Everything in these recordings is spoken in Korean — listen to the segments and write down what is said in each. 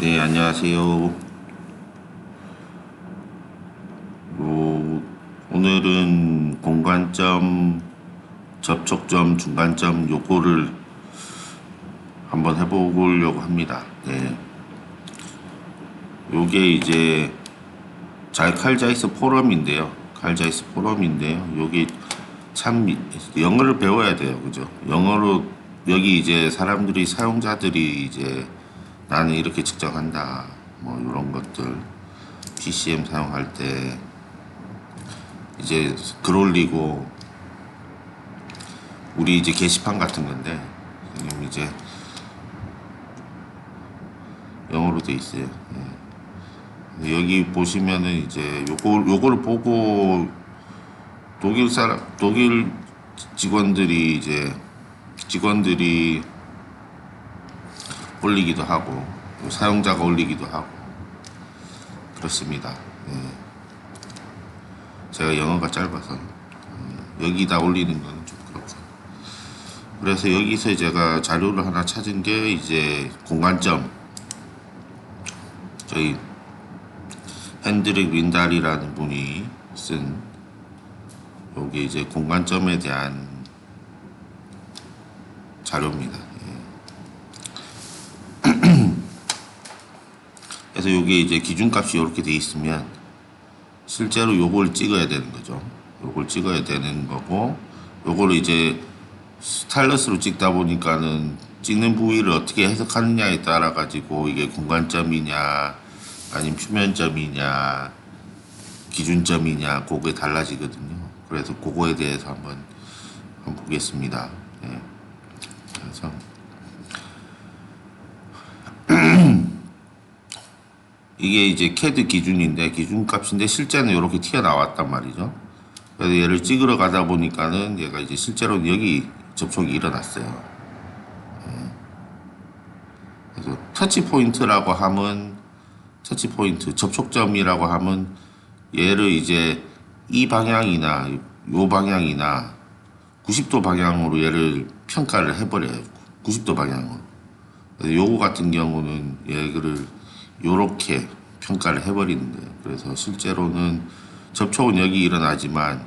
네, 안녕하세요. 어, 오늘은 공간점, 접촉점, 중간점 요거를 한번 해보려고 합니다. 네. 요게 이제 잘 칼자이스 포럼인데요. 칼자이스 포럼인데요. 여기 참 영어를 배워야 돼요. 그죠? 영어로 여기 이제 사람들이 사용자들이 이제 나는 이렇게 측정한다. 뭐 이런 것들 PCM 사용할 때 이제 글 올리고 우리 이제 게시판 같은 건데 지금 이제 영어로 돼 있어요. 예. 여기 보시면은 이제 요거 요거를 보고 독일 사람 독일 직원들이 이제 직원들이 올리기도 하고 또 사용자가 올리기도 하고 그렇습니다. 예. 제가 영어가 짧아서 예, 여기다 올리는 건좀 그렇고 그래서 여기서 제가 자료를 하나 찾은 게 이제 공간점 저희 핸드릭 윈달이라는 분이 쓴 여기 이제 공간점에 대한 자료입니다. 예. 그래서 여기 이제 기준값이 이렇게 돼 있으면 실제로 요걸 찍어야 되는 거죠. 요걸 찍어야 되는 거고 요거를 이제 스타일러스로 찍다 보니까는 찍는 부위를 어떻게 해석하느냐에 따라 가지고 이게 공간점이냐 아니면 표면점이냐 기준점이냐 그게 달라지거든요. 그래서 그거에 대해서 한번 한번 보겠습니다. 예. 그래서 이게 이제 캐드 기준인데 기준값인데 실제는 이렇게 튀어나왔단 말이죠. 그래서 얘를 찍으러 가다 보니까는 얘가 이제 실제로 여기 접촉이 일어났어요. 예. 그래서 터치 포인트라고 하면 터치 포인트 접촉점이라고 하면 얘를 이제 이 방향이나 요 방향이나 90도 방향으로 얘를 평가를 해버려요. 90도 방향으로. 요거 같은 경우는 얘를 요렇게 평가를 해버리는 거예요. 그래서 실제로는 접촉은 여기 일어나지만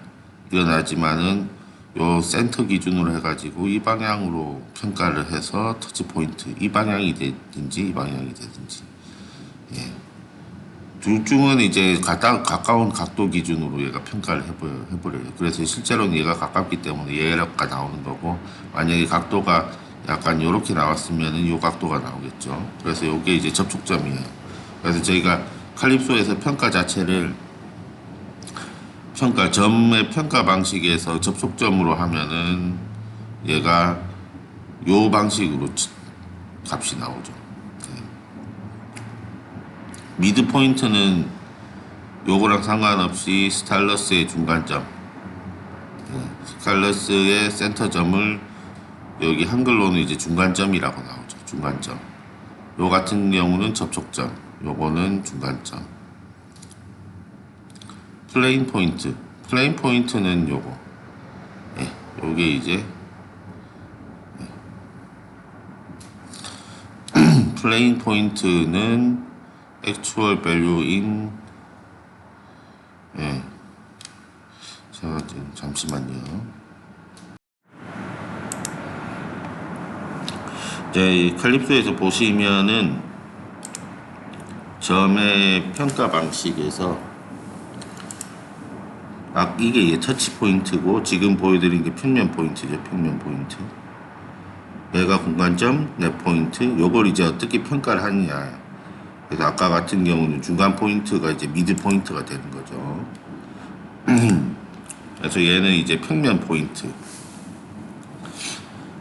일어나지만은 요 센터 기준으로 해가지고 이 방향으로 평가를 해서 터치 포인트 이 방향이 되든지 이 방향이 되든지 예. 둘 중은 이제 가까, 가까운 각도 기준으로 얘가 평가를 해버려요. 해버려요. 그래서 실제로는 얘가 가깝기 때문에 얘가 나오는 거고 만약에 각도가 약간 요렇게 나왔으면은 요 각도가 나오겠죠. 그래서 요게 이제 접촉점이에요. 그래서 저희가 칼립소에서 평가 자체를 평가 점의 평가 방식에서 접촉점으로 하면은 얘가 요 방식으로 치- 값이 나오죠. 네. 미드 포인트는 요거랑 상관없이 스타일러스의 중간점, 네. 스타일러스의 센터점을 여기 한글로는 이제 중간점이라고 나오죠. 중간점. 요 같은 경우는 접촉점, 요거는 중간점. 플레인 포인트. 플레인 포인트는 요거. 예, 요게 이제 예. 플레인 포인트는 액추얼 밸류인 예. 제가 지금 잠시만요. 이제 이 칼립소에서 보시면은 점의 평가 방식에서 아 이게 터치 포인트고 지금 보여드린 게 평면 포인트죠 평면 포인트. 얘가 공간점 내 포인트 요걸 이제 어떻게 평가를 하느냐. 그래서 아까 같은 경우는 중간 포인트가 이제 미드 포인트가 되는 거죠. 그래서 얘는 이제 평면 포인트.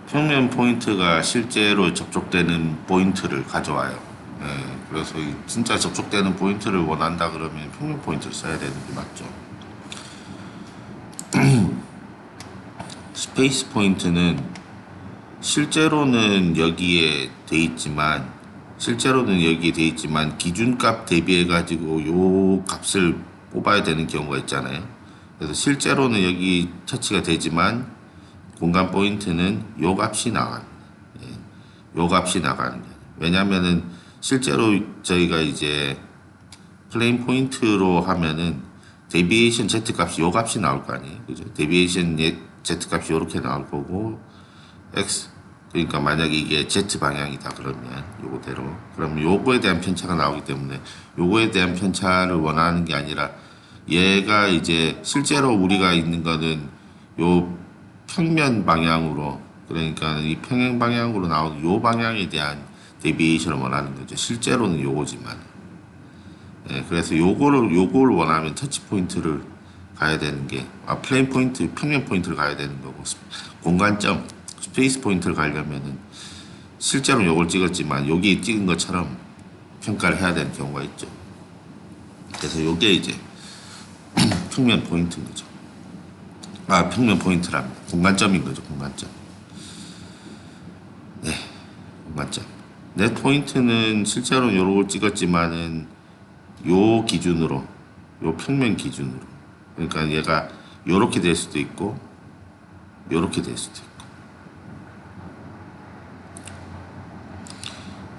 평면 포인트가 실제로 접촉되는 포인트를 가져와요. 예, 그래서 이 진짜 접촉되는 포인트를 원한다 그러면 평면 포인트를 써야 되는 게 맞죠 스페이스 포인트는 실제로는 여기에 돼 있지만 실제로는 여기에 돼 있지만 기준값 대비해 가지고 요 값을 뽑아야 되는 경우가 있잖아요. 그래서 실제로는 여기 터치가 되지만 공간 포인트는 요 값이 나가는 예, 요 값이 나가는 거예요. 왜냐면은 실제로 저희가 이제 플레인 포인트로 하면은 데비에이션 Z 값이 요 값이 나올 거 아니에요. 그죠? 데비에이션 예- Z 값이 요렇게 나올 거고 X 그러니까 만약에 이게 Z 방향이다 그러면 요거대로 그러면 요거에 대한 편차가 나오기 때문에 요거에 대한 편차를 원하는 게 아니라 얘가 이제 실제로 우리가 있는 거는 요 평면 방향으로 그러니까 이 평행 방향으로 나오는 요 방향에 대한 데비에이션을 원하는 거죠. 실제로는 요거지만. 예, 그래서 요거를 요거를 원하면 터치 포인트를 가야 되는 게 아, 플레인 포인트, 평면 포인트를 가야 되는 거고 스- 공간점, 스페이스 포인트를 가려면은 실제로 요걸 찍었지만 여기 찍은 것처럼 평가를 해야 되는 경우가 있죠. 그래서 요게 이제 평면 포인트인 거죠. 아, 평면 포인트랍니다. 공간점인 거죠, 공간점. 네, 공간점. 넷 포인트는 실제로 요걸 찍었지만은 요 기준으로, 요 평면 기준으로. 그러니까 얘가 요렇게 될 수도 있고, 요렇게 될 수도 있고.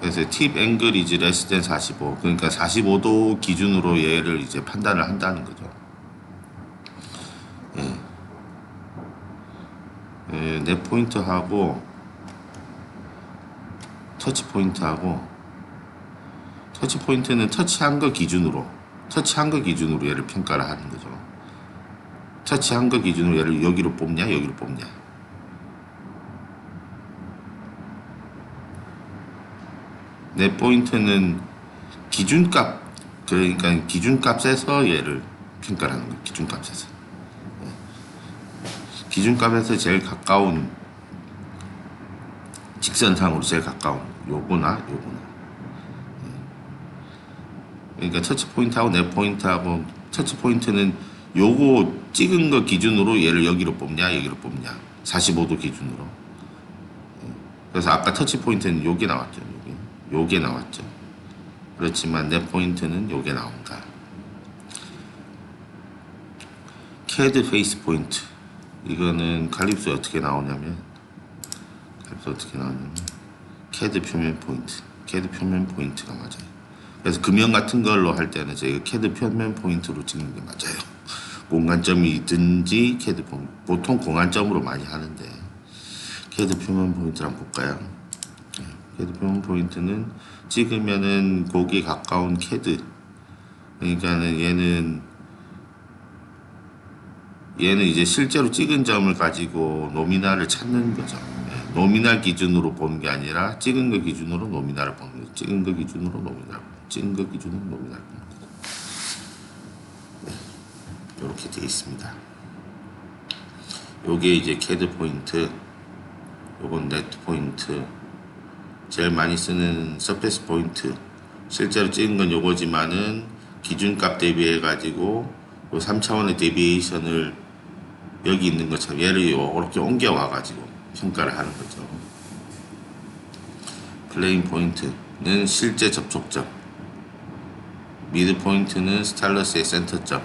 그래서 팁 앵글 이즈 레스 된 45. 그러니까 45도 기준으로 얘를 이제 판단을 한다는 거죠. 예, 넷 포인트하고 터치 포인트하고 터치 포인트는 터치한 거 기준으로 터치한 거 기준으로 얘를 평가를 하는 거죠. 터치한 거 기준으로 얘를 여기로 뽑냐 여기로 뽑냐. 넷 포인트는 기준값 그러니까 기준값에서 얘를 평가를 하는 거예요. 기준값에서. 기준값에서 제일 가까운 직선상으로 제일 가까운 요거나 요거나. 예. 그러니까 터치 포인트하고 내 포인트하고 터치 포인트는 요거 찍은 거 기준으로 얘를 여기로 뽑냐 여기로 뽑냐. 45도 기준으로. 예. 그래서 아까 터치 포인트는 요게 나왔죠 요게. 요게 나왔죠. 그렇지만 내 포인트는 요게 나온다. 캐드 페이스 포인트. 이거는 칼립스에 어떻게 나오냐면 칼립스 어떻게 나오냐면 캐드 표면 포인트 캐드 표면 포인트가 맞아요. 그래서 금형 같은 걸로 할 때는 저희가 캐드 표면 포인트로 찍는 게 맞아요. 공간점이든지 캐드 포인트 보통 공간점으로 많이 하는데 캐드 표면 포인트를 한번 볼까요? 네, 캐드 표면 포인트는 찍으면은 거기에 가까운 캐드. 그러니까는 얘는 얘는 이제 실제로 찍은 점을 가지고 노미날을 찾는 거죠. 예, 노미날 기준으로 보는 게 아니라 찍은 거 기준으로 노미날을 보는 거죠. 찍은 거 기준으로 노미날, 찍은 거 기준으로 노미날 이렇게 되어 있습니다. 요게 이제 캐드 포인트, 요건 네트 포인트, 제일 많이 쓰는 서페스 포인트. 실제로 찍은 건 요거지만은 기준값 대비해 가지고 요 3차원의 데비에이션을 여기 있는 것처럼 얘를 이렇게 옮겨와 가지고 평가를 하는 거죠. 플레인 포인트는 실제 접촉점, 미드 포인트는 스타일러스의 센터점,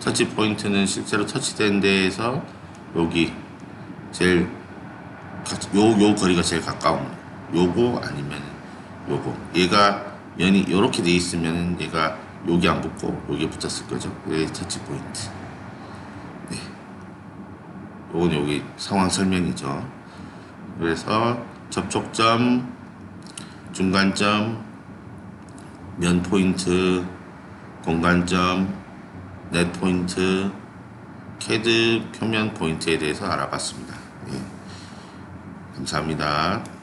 터치 포인트는 실제로 터치된 데에서 여기 제일 요, 요 거리가 제일 가까운 거. 요거 아니면 요거 얘가 면이 요렇게 돼 있으면 얘가 여기 안 붙고 여기 붙었을 거죠. 여기 터치 포인트. 네. 요건 여기 상황 설명이죠. 그래서 접촉점, 중간점, 면 포인트, 공간점, 넷 포인트, 캐드 표면 포인트에 대해서 알아봤습니다. 예. 감사합니다.